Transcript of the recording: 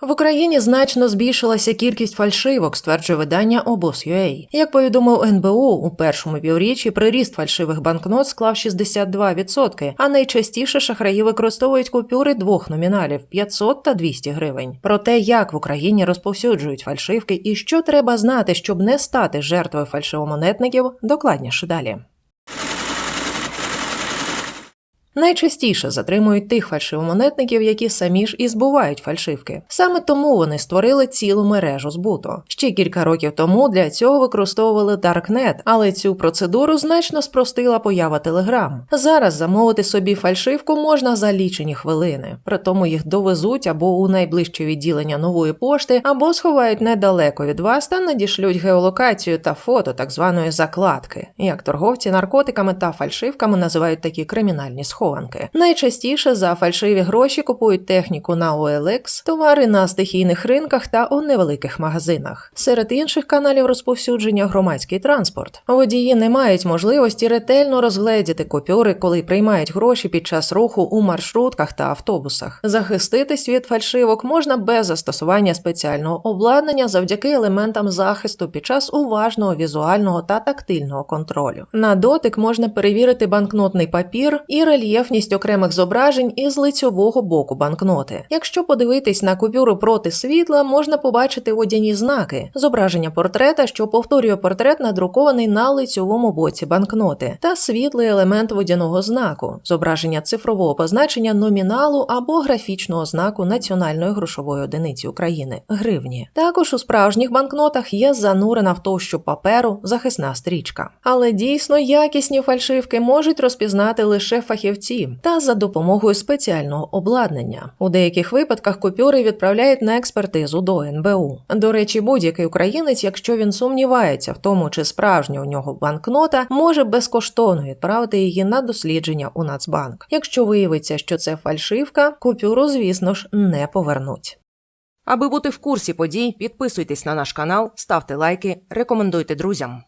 В Україні значно збільшилася кількість фальшивок, стверджує видання Обоз.UA. Як повідомив НБУ, у першому півріччі приріст фальшивих банкнот склав 62%, а найчастіше шахраї використовують купюри двох номіналів 500 та 200 гривень. Про те, як в Україні розповсюджують фальшивки і що треба знати, щоб не стати жертвою фальшивомонетників, докладніше далі. Найчастіше затримують тих фальшивомонетників, які самі ж і збувають фальшивки. Саме тому вони створили цілу мережу збуту. Ще кілька років тому для цього використовували Darknet, але цю процедуру значно спростила поява Telegram. Зараз замовити собі фальшивку можна за лічені хвилини. При тому їх довезуть або у найближче відділення нової пошти, або сховають недалеко від вас та надішлють геолокацію та фото так званої закладки, як торговці наркотиками та фальшивками називають такі кримінальні схованки. Найчастіше за фальшиві гроші купують техніку на OLX, товари на стихійних ринках та у невеликих магазинах. Серед інших каналів розповсюдження громадський транспорт. Водії не мають можливості ретельно розгледіти купюри, коли приймають гроші під час руху у маршрутках та автобусах. Захиститись від фальшивок можна без застосування спеціального обладнання завдяки елементам захисту під час уважного візуального та тактильного контролю. На дотик можна перевірити банкнотний папір і рельєфність окремих зображень із лицьового боку банкноти. Якщо подивитись на купюру проти світла, можна побачити водяні знаки, зображення портрета, що повторює портрет, надрукований на лицьовому боці банкноти, та світлий елемент водяного знаку, зображення цифрового позначення номіналу або графічного знаку національної грошової одиниці України гривні. Також у справжніх банкнотах є занурена в товщу паперу захисна стрічка. Але дійсно якісні фальшивки можуть розпізнати лише фахівці та за допомогою спеціального обладнання. У деяких випадках купюри відправляють на експертизу до НБУ. До речі, будь-який українець, якщо він сумнівається в тому, чи справжня у нього банкнота, може безкоштовно відправити її на дослідження у Нацбанк. Якщо виявиться, що це фальшивка, купюру, звісно ж, не повернуть. Аби бути в курсі подій, підписуйтесь на наш канал, ставте лайки, рекомендуйте друзям.